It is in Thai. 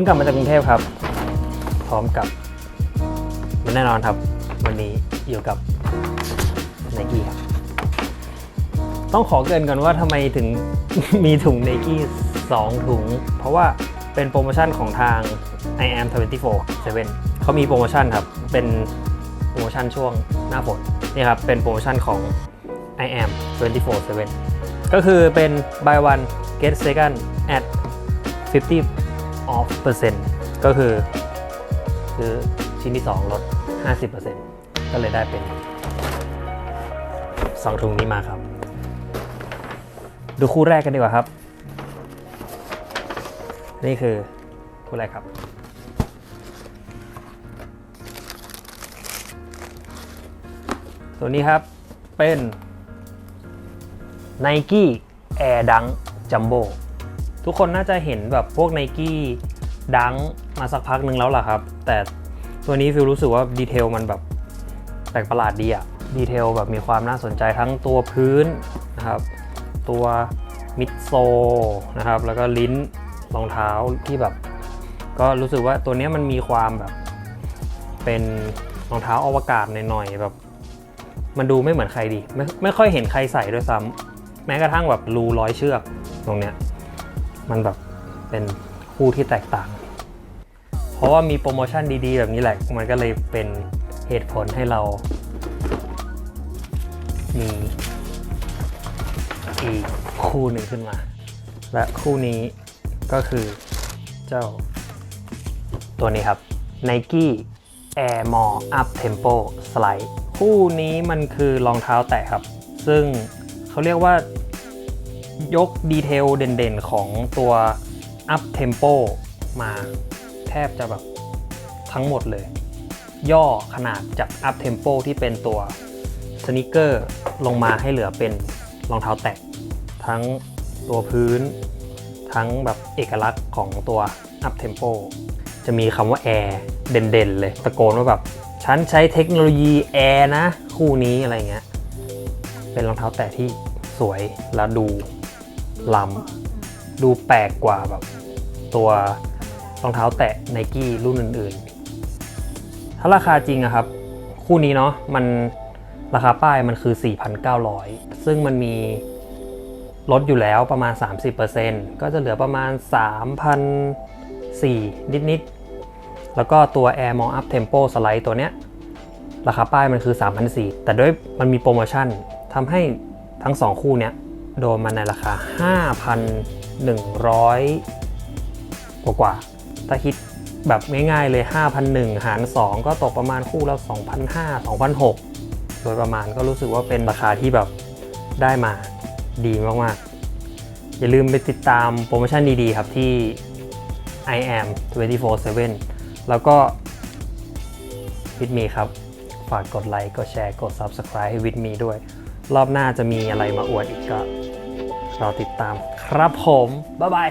พิ่งกลับมาจากกรุงเทพครับ พร้อมกับมันแน่นอนครับ วันนี้อยู่กับไนกี้ครับ ต้องขอเกินก่อนว่าทำไมถึง มีถุงไนกี้2ถุง เพราะว่าเป็นโปรโมชั่นของทาง I am 24 7เขามีโปรโมชั่นครับ เป็นโปรโมชั่นช่วงหน้าฝนนี่ครับ เป็นโปรโมชั่นของ I am 24 7ก็คือเป็น buy one get second at 50 off percent ก็คือซื้อชิ้นที่ 2 ลด 50%ก็เลยได้เป็น 2 ถุงนี้มาครับ ดูคู่แรกกันดีกว่าครับ นี่คือคู่แรกครับ ตัวนี้ครับเป็น Nike Air Dunk Jumbo ทุกคนน่าจะเห็นแบบพวก Nike Dunk มาสักพักหนึ่งแล้วล่ะครับ แต่ตัวนี้ฟิลรู้สึกว่าดีเทลมันแบบแปลกประหลาดดีอะดีเทลแบบมีความน่าสนใจทั้งตัวพื้นนะครับ ตัวมิดโซนะครับ แล้วก็ลิ้นรองเท้าที่แบบ ก็รู้สึกว่าตัวนี้มันมีความแบบ เป็นรองเท้าอวกาศหน่อยๆแบบ มันดูไม่เหมือนใครดี ไม่ไม่ค่อยเห็นใครใส่ด้วยซ้ำแม้กระทั่งแบบรูร้อยเชือกตรงเนี้ย มันแบบเป็นคู่ที่แตกต่าง เพราะว่ามีโปรโมชั่นดีๆ แบบนี้แหละ มันก็เลยเป็นเหตุผลให้เรามีอีกคู่หนึ่งขึ้นมา และคู่นี้ก็คือเจ้าตัวนี้ครับ Nike Air More Up Tempo Slide คู่นี้มันคือรองเท้าแตะครับ ซึ่งเขาเรียกว่า ยกดีเทลเด่นๆของตัว Up Tempo มาแทบจะแบบทั้งหมดเลย ย่อขนาดจาก Up Tempo ที่เป็นตัวสนิเกอร์ลงมาให้เหลือเป็นรองเท้าแตะทั้งตัวพื้น ทั้งแบบเอกลักษณ์ของตัว Up Tempo จะมีคำว่า Air เด่นๆ เลยตะโกนว่าแบบ ฉันใช้เทคโนโลยี Air นะ คู่นี้อะไรเงี้ย เป็นรองเท้าแตะที่สวยแล้วดู ล้ำดูแปลกกว่าแบบตัวรองเท้าแตะไนกี้รุ่นอื่นๆ ถ้าราคาจริงอะครับ คู่นี้เนาะมันราคาป้ายมันคือ 4,900 ซึ่งมันมีลดอยู่แล้วประมาณ 30%ก็จะเหลือประมาณ 3,004นิดๆ แล้วก็ตัว Air More Up Tempo Slide ตัวเนี้ยราคาป้ายมันคือ 3,004แต่ด้วยมันมีโปรโมชั่นทำให้ทั้ง 2 คู่เนี้ย โดนมาในราคา 5,100 กว่ากว่าๆถ้าคิดแบบง่ายๆเลย 5,001 หาร 2 ก็ตกประมาณคู่ละ2,500 2,600โดยประมาณก็รู้สึกว่าเป็นราคาที่แบบได้มาดีมากๆ อย่าลืมไปติดตามโปรโมชั่นดีๆ ครับที่ I am 24/7 แล้วก็วิดมีครับ ฝากกดไลค์ กดแชร์ กด Subscribe ให้วิดมีด้วย รอบหน้าจะมีอะไรมาอวดอีกก็รอติดตามครับผม บ๊ายบาย